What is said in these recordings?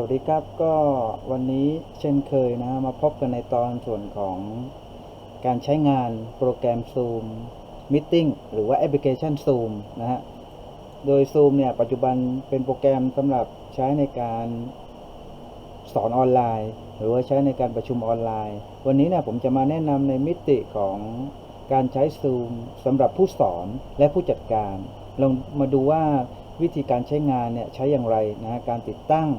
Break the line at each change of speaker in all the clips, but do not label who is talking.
วัสดีครับก็วันนี้เช่นเคยนะมาพบกันในตอนส่วนของการใช้งานโปรแกรม Zoom Meeting หรือว่าแอปพลิเคชัน Zoom นะฮะ โดย Zoom เนี่ยปัจจุบันเป็นโปรแกรมสำหรับใช้ในการสอนออนไลน์ หรือว่าใช้ในการประชุมออนไลน์ วันนี้เนี่ยผมจะมาแนะนำในมิติของการใช้ Zoom สำหรับผู้สอนและผู้จัดการลองมาดูว่าวิธีการใช้งานเนี่ยใช้อย่างไรนะการติดตั้ง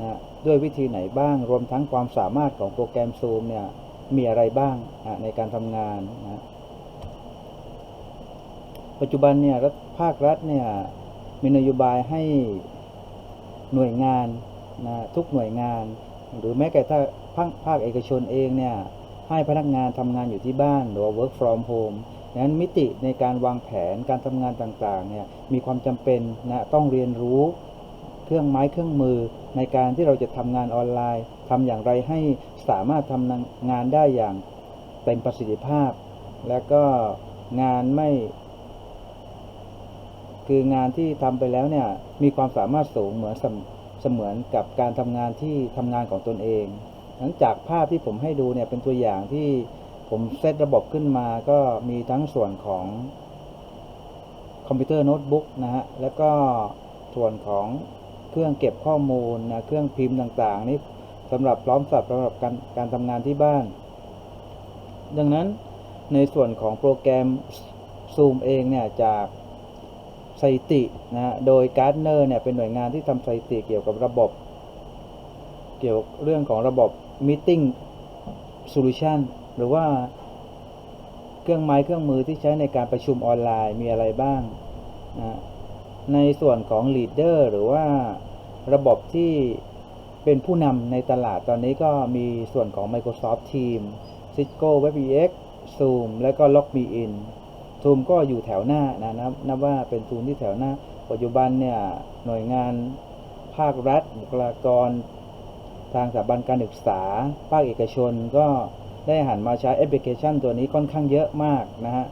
นะด้วยวิธีไหนบ้าง รวมทั้งความสามารถของโปรแกรม Zoom เนี่ยมีอะไรบ้างนะในการทำงานนะปัจจุบันเนี่ยรัฐภาครัฐเนี่ยมีนโยบายให้หน่วยงานนะทุกหน่วยงาน หรือแม้แต่ถ้าภาคภาคเอกชนเองเนี่ยให้พนักงานทำงานอยู่ที่บ้านหรือ work from home ดังนั้นมิติในการวางแผนการทำงานต่างๆเนี่ยมีความจำเป็นนะต้องเรียนรู้ เครื่องไม้เครื่องมือ ในการที่เราจะทำงานออนไลน์ทำอย่างไรให้สามารถทำงานได้อย่างเต็มประสิทธิภาพ และก็งานไม่ คืองานที่ทำไปแล้วเนี่ยมีความสามารถสูงเหมือนเสมเสมือนกับการทำงานที่ทำงานของตนเองหลังจากภาพที่ผมให้ดูเนี่ยเป็นตัวอย่างที่ผมเซตระบบขึ้นมาก็มีทั้งส่วนของคอมพิวเตอร์โน้ตบุ๊กนะฮะ แล้วก็ส่วนของ เครื่องเก็บข้อมูลนะเครื่องพิมพ์ต่างๆ นี่สำหรับพร้อมสับสำหรับการการทำงานที่บ้าน ดังนั้นในส่วนของโปรแกรม Zoom เองเนี่ยจากสถิตินะฮะโดย Gartner เนี่ยเป็นหน่วยงานที่ทำสถิติเกี่ยวกับระบบ เกี่ยวเรื่องของระบบ Meeting Solution หรือว่าเครื่องไม้เครื่องมือที่ใช้ในการประชุมออนไลน์มีอะไรบ้างนะ ในส่วนของ Leader หรือว่าระบบที่เป็นผู้นำในตลาดตอนนี้ก็มีส่วนของ Microsoft Teams Cisco WebEx Zoom และก็ LogMeIn Zoom ก็อยู่แถวหน้านะนับนับว่าเป็นทูนที่แถวหน้า ปัจจุบันเนี่ยหน่วยงานภาครัฐ บุคลากร ทางสถาบันการศึกษา ภาคเอกชนก็ได้หันมาใช้แอปพลิเคชันตัวนี้ค่อนข้างเยอะมากนะฮะ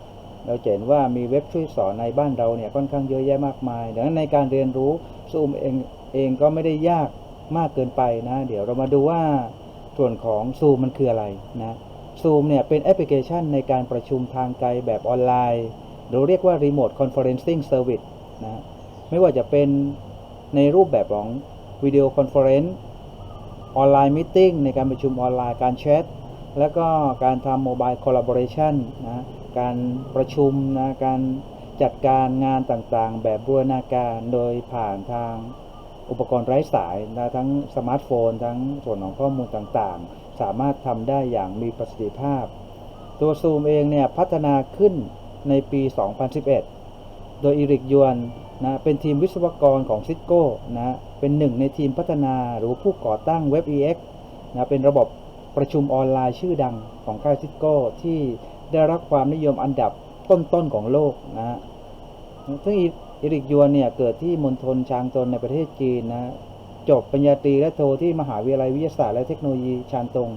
เราเห็นว่ามีเว็บช่วยสอนในบ้านเราเนี่ยค่อนข้างเยอะแยะมากมายดังนั้นในการเรียนรู้ Zoom เองเองก็ไม่ได้ยากมากเกินไปนะ เดี๋ยวเรามาดูว่าส่วนของ Zoom มันคืออะไรนะ Zoom เนี่ยเป็นแอปพลิเคชันในการประชุมทางไกลแบบออนไลน์เราเรียกว่า Remote Conferencing Service นะไม่ว่าจะเป็นในรูปแบบของวิดีโอคอนเฟอเรนซ์ออนไลน์มิ팅ในการประชุมออนไลน์การแชท แล้วก็การทำโมบายคอลลาบอร์เรชันนะการประชุมนะการจัดการงานต่างๆ แบบบูรณาการโดยผ่านทางอุปกรณ์ไร้สายนะทั้งสมาร์ทโฟน ทั้งส่วนของข้อมูลต่างๆ สามารถทำได้อย่างมีประสิทธิภาพ ตัว Zoom เองเนี่ยพัฒนาขึ้นในปี 2011 โดยอิริกยวนนะเป็นทีมวิศวกรของซิโก้นะเป็นหนึ่งในทีมพัฒนาหรือผู้ก่อตั้ง WebEx นะเป็นระบบ ประชุมออนไลน์ชื่อดังของค่ายซิโก้ที่ได้รับความนิยมอันดับต้นๆของโลกนะซึ่งอิริกยวนเนี่ยเกิดที่มณฑลชางตนในประเทศจีนนะจบปริญญาตรีและโทที่มหาวิทยาลัยวิทยาศาสตร์และเทคโนโลยีชานตง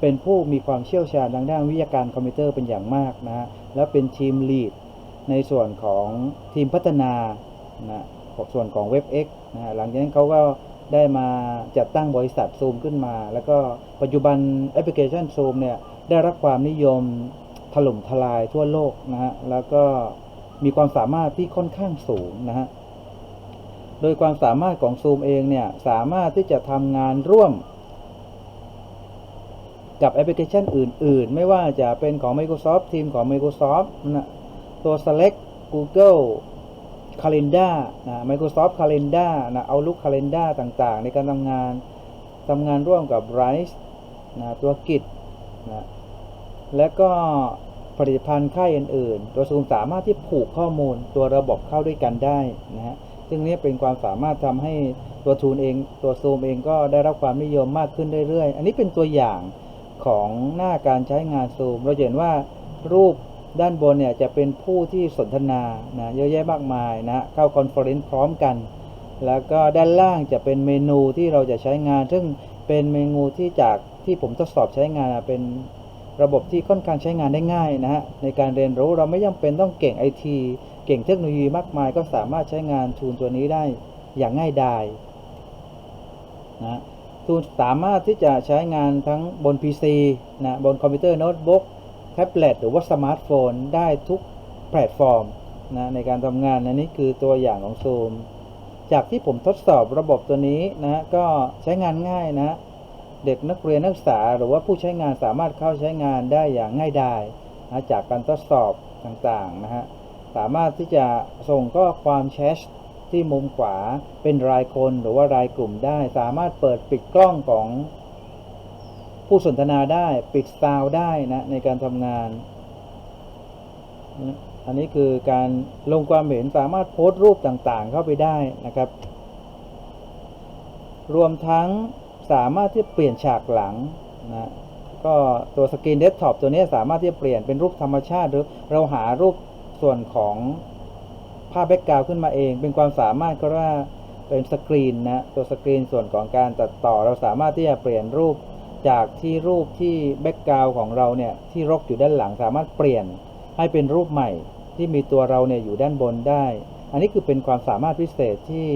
เป็นผู้มีความเชี่ยวชาญทางด้านวิทยาการคอมพิวเตอร์เป็นอย่างมากนะและเป็นทีมลีดในส่วนของทีมพัฒนานะส่วนของ WebX นะหลังจากนั้นเขาก็ ได้มาจัดตั้งบริษัท Zoom ขึ้นมา แล้วก็ปัจจุบันแอปพลิเคชัน Zoom เนี่ยได้รับความนิยมถล่มทลายทั่วโลกนะฮะแล้วก็มีความสามารถที่ค่อนข้างสูงนะฮะโดยความสามารถของ Zoom เองเนี่ยสามารถที่จะทำงานร่วม กับแอปพลิเคชันอื่น ๆ ไม่ว่าจะเป็นของ Microsoft Teams ของ Microsoft นะตัว Slack Google Calendar นะ Microsoft Calendar นะ Outlook Calendar ต่างๆ ในการทำงานทำงานร่วมกับ Rise นะตัว Git นะและก็ผลิตภัณฑ์ค่ายอื่นๆ ตัวซูมสามารถที่ผูกข้อมูลตัวระบบเข้าด้วยกันได้นะฮะ ซึ่งนี้เป็นความสามารถทำให้ตัวทูนเอง ตัวซูมเองก็ได้รับความนิยมมากขึ้นเรื่อยๆ อันนี้เป็นตัวอย่างของหน้าการใช้งานซูม เราเห็นว่ารูป ด้านบนเนี่ยจะเป็นผู้ที่สนทนานะเยอะแยะมากมายนะเข้าคอนเฟอเรนซ์พร้อมกัน แล้วก็ด้านล่างจะเป็นเมนูที่เราจะใช้งาน ซึ่งเป็นเมนูที่จากที่ผมทดสอบใช้งานเป็นระบบที่ค่อนข้างใช้งานได้ง่ายนะฮะในการเรียนรู้เราไม่จำเป็นต้องเก่งไอทีเก่งเทคโนโลยีมากมาย ก็สามารถใช้งานทูนตัวนี้ได้อย่างง่ายดายนะทูลสามารถที่จะใช้งานทั้งบน PC นะบนคอมพิวเตอร์โน้ตบุ๊ก ท็บเล็ตหรือว่าสมาร์ทโฟนได้ทุกแพลตฟอร์มนะในการทำงานอันนี้คือตัวอย่างของ Zoom จากที่ผมทดสอบระบบตัวนี้นะก็ใช้งานง่ายนะ เด็กนักเรียนนักศึกษา หรือว่าผู้ใช้งานสามารถเข้าใช้งานได้อย่างง่ายดายนะจากการทดสอบต่างๆนะฮะสามารถที่จะส่งข้อความแชทที่มุมขวาเป็นรายคนหรือว่ารายกลุ่มได้ สามารถเปิดปิดกล้องของ ผู้สนทนาได้ปิดซาวด์ได้นะในการทำงานนะอันนี้คือการลงความเห็นสามารถโพสต์รูปต่างๆ เข้าไปได้นะครับ รวมทั้งสามารถที่เปลี่ยนฉากหลังนะก็ตัวสกรีนเดสก์ท็อปตัวนี้สามารถที่จะเปลี่ยนเป็นรูปธรรมชาติหรือเราหารูปส่วนของภาพแบ็กกราวขึ้นมาเอง เป็นความสามารถก็ว่าเป็นสกรีนนะตัวสกรีนส่วนของการตัดต่อเราสามารถที่จะเปลี่ยนรูป จากที่รูปที่แบ็กกราวของเราเนี่ยที่รกอยู่ด้านหลังสามารถเปลี่ยนให้เป็นรูปใหม่ที่มีตัวเราเนี่ยอยู่ด้านบนได้ อันนี้คือเป็นความสามารถพิเศษที่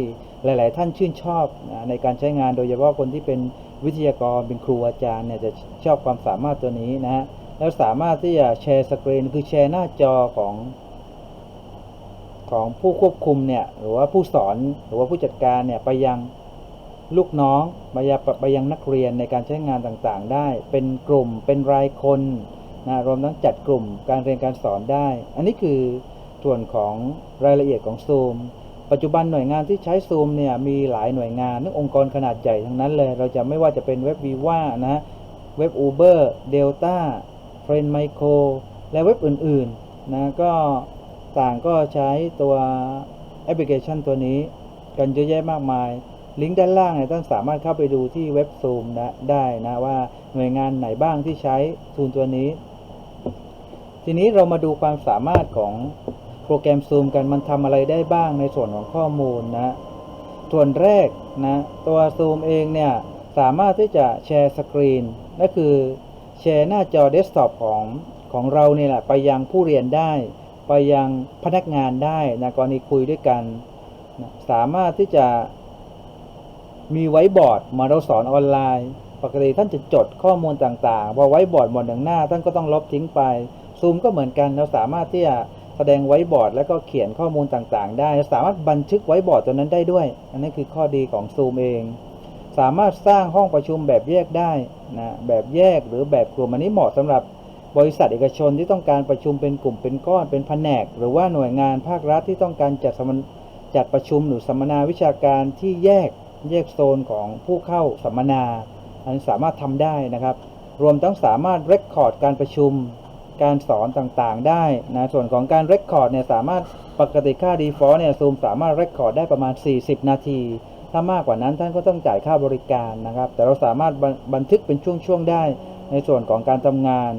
หลาย ๆ ท่านชื่นชอบในการใช้งานโดยเฉพาะคนที่เป็นวิทยากรเป็นครูอาจารย์เนี่ยจะชอบความสามารถตัวนี้นะฮะแล้วสามารถที่จะแชร์สกรีนคือแชร์หน้าจอของของผู้ควบคุมเนี่ยหรือว่าผู้สอนหรือว่าผู้จัดการเนี่ยไปยัง ลูกน้องไปยังไปยังนักเรียนในการใช้งานต่างๆ ได้ เป็นกลุ่มเป็นรายคนนะรวมทั้งจัดกลุ่มการเรียนการสอนได้ อันนี้คือส่วนของรายละเอียดของ Zoom ปัจจุบันหน่วยงานที่ใช้ Zoom เนี่ยมีหลายหน่วยงานนึกองค์กรขนาดใหญ่ทั้งนั้นเลย เราจะไม่ว่าจะเป็นเว็บวีว่านะฮะเว็บ Uber Delta f r i e n d Micro และเว็บอื่นๆนะก็ต่างก็ใช้ตัวแอปพลิเคชันตัวนี้ กันเยอะแยะมากมาย ลิงก์ด้านล่างเนี่ยท่านสามารถเข้าไปดูที่เว็บ Zoom นะได้นะว่าหน่วยงานไหนบ้างที่ใช้ทูลตัวนี้ ทีนี้เรามาดูความสามารถของโปรแกรม Zoom กันมันทำอะไรได้บ้างในส่วนของข้อมูลนะส่วนแรกนะตัว Zoom เองเนี่ยสามารถที่จะแชร์สกรีนนั่นคือแชร์หน้าจอเดสก์ท็อปของของเราเนี่ยแหละไปยังผู้เรียนได้ ไปยังพนักงานได้นะกรณีคุยด้วยกันนะสามารถที่จะ มีไว้บอร์ดมาเราสอนออนไลน์ ปกติท่านจะจดข้อมูลต่างๆ พอไว้บอร์ดหมดหนึ่งหน้า ท่านก็ต้องลบทิ้งไป ซูมก็เหมือนกัน เราสามารถที่จะแสดงไว้บอร์ด แล้วก็เขียนข้อมูลต่างๆ ได้ สามารถบันทึกไว้บอร์ดตัวนั้นได้ด้วย อันนี้คือข้อดีของซูมเอง สามารถสร้างห้องประชุมแบบแยกได้นะ แบบแยกหรือแบบกลุ่ม อันนี้เหมาะสำหรับบริษัทเอกชนที่ต้องการประชุมเป็นกลุ่มเป็นก้อนเป็นแผนก หรือว่าหน่วยงานภาครัฐที่ต้องการจัดจัดประชุมหรือสัมมนาวิชาการที่แยก แยกโซนของผู้เข้าสัมมนา อันสามารถทำได้นะครับ รวมทั้งสามารถเรคคอร์ดการประชุม การสอนต่างๆ ได้นะส่วนของการเรคคอร์ดเนี่ยสามารถปกติค่า default เนี่ยซูมสามารถเรคคอร์ดได้ประมาณ 40 นาทีถ้ามากกว่านั้นท่านก็ต้องจ่ายค่าบริการนะครับ แต่เราสามารถบันบันทึกเป็นช่วงๆได้ในส่วนของการทำงาน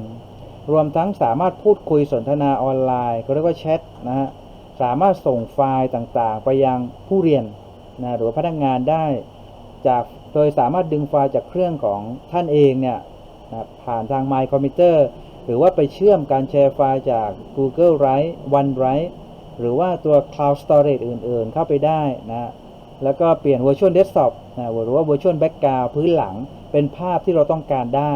รวมทั้งสามารถพูดคุยสนทนาออนไลน์ก็เรียกว่าแชทนะฮะสามารถส่งไฟล์ต่างๆ ไปยังผู้เรียน นะหรือพนักงานได้จากโดยสามารถดึงไฟล์จากเครื่องของท่านเองเนี่ยนะผ่านทาง My Computer หรือว่าไปเชื่อมการแชร์ไฟล์จาก Google Drive OneDrive หรือว่าตัว Cloud Storage อื่น ๆ เข้าไปได้นะแล้วก็เปลี่ยน Virtual Desktop นะหรือว่า Virtual Background พื้นหลังเป็นภาพที่เราต้องการได้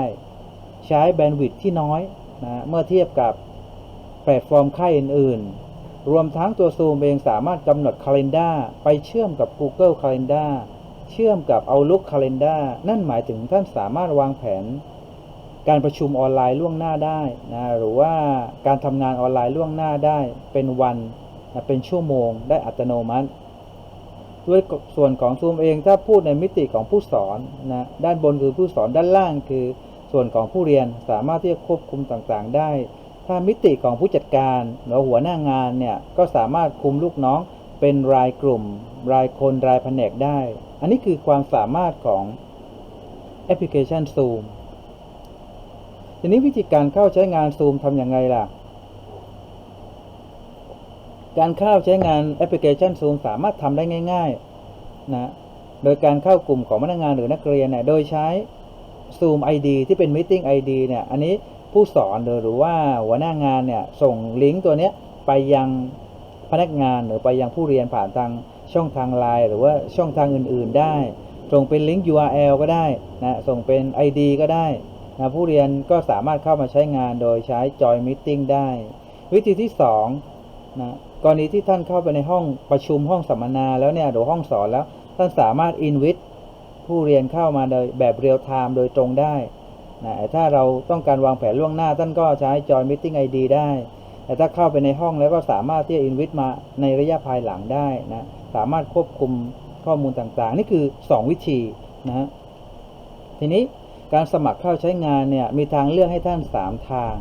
ใช้แบนด์วิดต์ที่น้อยนะเมื่อเทียบกับแพลตฟอร์มค่ายอื่น ๆ รวมทั้งตัว Zoom เองสามารถกำหนด Calendar ไปเชื่อมกับ Google Calendar เชื่อมกับ Outlook Calendar นั่นหมายถึงท่านสามารถวางแผน การประชุมออนไลน์ล่วงหน้าได้นะหรือว่าการทำงานออนไลน์ล่วงหน้าได้ เป็นวันนะเป็นชั่วโมงได้อัตโนมัติด้วยส่วนของ Zoom เองถ้าพูดในมิติของผู้สอนนะด้านบนคือผู้สอนด้านล่างคือส่วนของผู้เรียนสามารถที่จะควบคุมต่างๆ ได้ ถ้ามิติของผู้จัดการหรือหัวหน้างานเนี่ยก็สามารถคุมลูกน้องเป็นรายกลุ่ม รายคนรายแผนกได้ อันนี้คือความสามารถของแอปพลิเคชัน Zoom ทีนี้วิธีการเข้าใช้งาน Zoom ทำอย่างไรล่ะ การเข้าใช้งานแอปพลิเคชัน Zoom สามารถทำได้ง่ายๆนะโดยการเข้ากลุ่มของพนักงานหรือนักเรียนเนี่ยโดยใช้ Zoom ID ที่เป็น Meeting ID เนี่ยอันนี้ ผู้สอนหรือว่าหัวหน้างานเนี่ยส่งลิงก์ตัวเนี้ยไปยังพนักงานหรือไปยังผู้เรียนผ่านทางช่องทางไลน์หรือว่าช่องทางอื่น ๆ ได้ ส่งเป็นลิงก์ URL ก็ได้นะส่งเป็น ID ก็ได้นะผู้เรียนก็สามารถเข้ามาใช้งานโดยใช้ Join Meeting ได้ วิธีที่2นะกรณีที่ท่านเข้าไปในห้องประชุมห้องสัมมนาแล้วเนี่ยหรือห้องสอนแล้ว ท่านสามารถ invite ผู้เรียนเข้ามาโดยแบบเรียลไทม์โดยตรงได้ นะถ้าเราต้องการวางแผนล่วงหน้าท่านก็ใช้ Join Meeting ID ได้ แต่ถ้าเข้าไปในห้องแล้วก็สามารถที่จะ invite มาในระยะภายหลังได้นะสามารถควบคุมข้อมูลต่างๆ นี่คือ 2 วิธีนะฮะทีนี้การสมัครเข้าใช้งานเนี่ยมีทางเลือกให้ท่าน 3 ทาง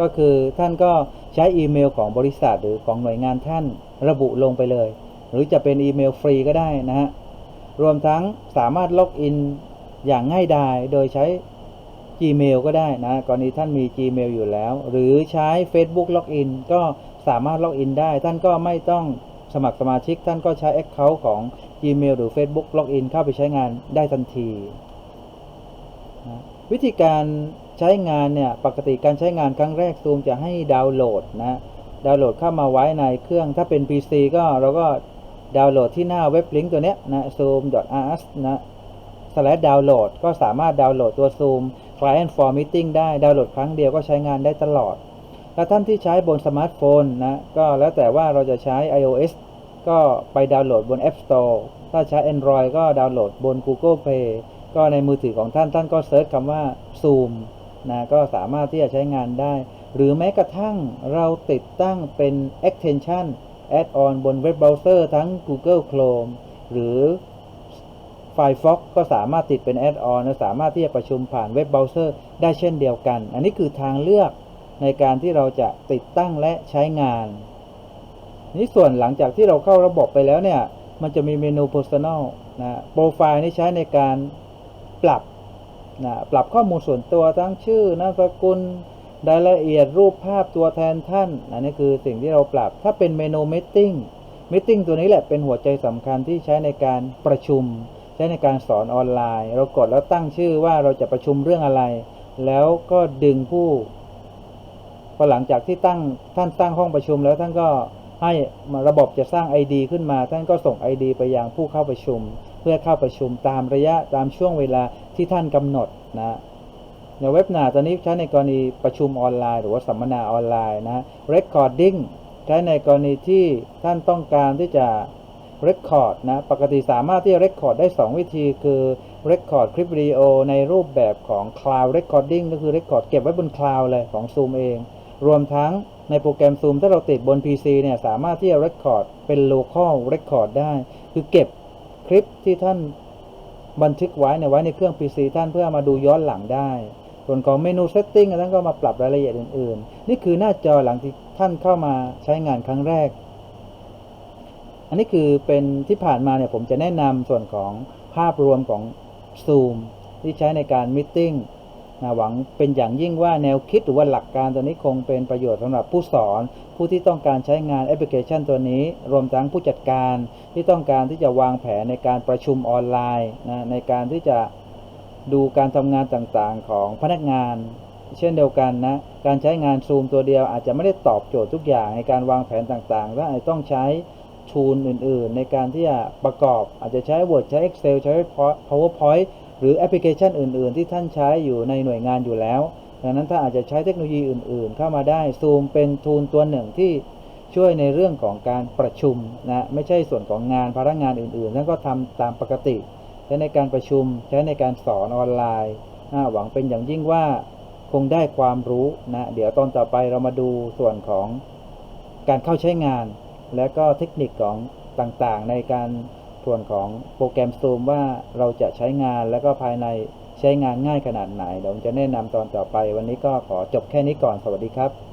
ก็คือท่านก็ใช้อีเมลของบริษัทหรือของหน่วยงานท่านระบุลงไปเลย หรือจะเป็นอีเมลฟรีก็ได้นะฮะรวมทั้งสามารถล็อกอินอย่างง่ายดายโดยใช้ Gmail ก็ได้นะ กรณีท่านมี Gmail อยู่แล้ว หรือใช้ Facebook ล็อกอินก็สามารถล็อกอินได้ ท่านก็ไม่ต้องสมัครสมาชิก ท่านก็ใช้ Account ของ Gmail หรือ Facebook ล็อกอินเข้าไปใช้งานได้ทันทีนะวิธีการใช้งานเนี่ย ปกติการใช้งานครั้งแรกซูมจะให้ดาวน์โหลดนะ ดาวน์โหลดเข้ามาไว้ในเครื่อง ถ้าเป็น PC ก็เราก็ดาวน์โหลดที่หน้าเว็บลิงก์ตัวเนี้ยนะ zoom.rs นะ slash download ก็สามารถดาวน์โหลดตัว Zoom Client for Meeting ได้ดาวน์โหลดครั้งเดียวก็ใช้งานได้ตลอดถ้าท่านที่ใช้บนสมาร์ทโฟนนะก็แล้วแต่ว่าเราจะใช้ iOS ก็ไปดาวน์โหลดบน App Store ถ้าใช้ Android ก็ดาวน์โหลดบน Google Play ก็ในมือถือของท่านท่านก็เซิร์ชคำว่า Zoom นะก็สามารถที่จะใช้งานได้ หรือแม้กระทั่งเราติดตั้งเป็น extension add-on บนเว็บเบราว์เซอร์ทั้ง Google Chrome หรือ Firefox ก็สามารถติดเป็น add-on และสามารถที่จะประชุมผ่านเว็บเบราว์เซอร์ได้เช่นเดียวกัน อันนี้คือทางเลือกในการที่เราจะติดตั้งและใช้งาน นี่ส่วนหลังจากที่เราเข้าระบบไปแล้วเนี่ย มันจะมีเมนู Personal นะโปรไฟล์นี่ใช้ในการปรับนะปรับข้อมูลส่วนตัวทั้งชื่อนามสกุลรายละเอียดรูปภาพตัวแทนท่านอันนี้คือสิ่งที่เราปรับ ถ้าเป็นเมนู Meeting Meeting ตัวนี้แหละเป็นหัวใจสำคัญที่ใช้ในการประชุม ใช้ในการสอนออนไลน์ เรากดแล้วตั้งชื่อว่าเราจะประชุมเรื่องอะไร แล้วก็ดึงผู้พอหลังจากที่ตั้งท่านตั้งห้องประชุมแล้วท่านก็ให้ระบบจะสร้าง ID ขึ้นมา ท่านก็ส่ง ID ไปยังผู้เข้าประชุม เพื่อเข้าประชุมตามระยะตามช่วงเวลาที่ท่านกำหนดนะอย่างเว็บหนาตอนนี้ใช้ในกรณีประชุมออนไลน์ หรือว่าสัมมนาออนไลน์นะ recording ใช้ในกรณีที่ท่านต้องการที่จะ Record นะ ปกติสามารถที่จะ Record ได้ 2 วิธีคือ Record คลิปวิดีโอในรูปแบบของ Cloud Recording ก็คือ Record เก็บไว้บน Cloud เลยของ Zoom เอง รวมทั้งในโปรแกรม Zoom ถ้าเราติดบน PC เนี่ยสามารถที่จะ Record เป็น Local Record ได้ คือเก็บคลิปที่ท่านบันทึกไว้ในไว้ในเครื่อง PC ท่านเพื่อมาดูย้อนหลังได้ ส่วนของเมนู Setting ท่านก็มาปรับรายละเอียดอื่น ๆ นี่คือหน้าจอหลังที่ท่านเข้ามาใช้งานครั้งแรก อันนี้คือเป็นที่ผ่านมาเนี่ยผมจะแนะนำส่วนของภาพรวมของ Zoom ที่ใช้ในการมิ g นะหวังเป็นอย่างยิ่งว่าแนวคิดหรือว่าหลักการตัวนี้คงเป็นประโยชน์สำหรับผู้สอน ผู้ที่ต้องการใช้งานแอปพลิเคชันตัวนี้ รวมทั้งผู้จัดการที่ต้องการที่จะวางแผนในการประชุมออนไลน์นะในการที่จะดูการทำงานต่างๆของพนักงาน เช่นเดียวกันนะการใช้งานซูมตัวเดียวอาจจะไม่ได้ตอบโจทย์ทุกอย่างในการวางแผนต่างๆและต้องใช้ ทูลอื่นๆ ในการที่จะประกอบอาจจะใช้ Word ใช้ Excel ใช้ PowerPoint หรือแอปพลิเคชันอื่นๆ ที่ท่านใช้อยู่ในหน่วยงานอยู่แล้ว ดังนั้นถ้าอาจจะใช้เทคโนโลยีอื่นๆ เข้ามาได้ซูมเป็นทูลตัวหนึ่งที่ช่วยในเรื่องของการประชุมนะไม่ใช่ส่วนของงานภาระงานอื่นๆนั่นก็ทำตามปกติใช้ในการประชุมใช้ในการสอนออนไลน์หวังเป็นอย่างยิ่งว่าคงได้ความรู้นะเดี๋ยวตอนต่อไปเรามาดูส่วนของการเข้าใช้งาน และก็เทคนิคของต่างๆ ในการส่วนของโปรแกรม Zoom ว่าเราจะใช้งานแล้วก็ภายในใช้งานง่ายขนาดไหนเดี๋ยวผมจะแนะนำตอนต่อไป วันนี้ก็ขอจบแค่นี้ก่อนสวัสดีครับ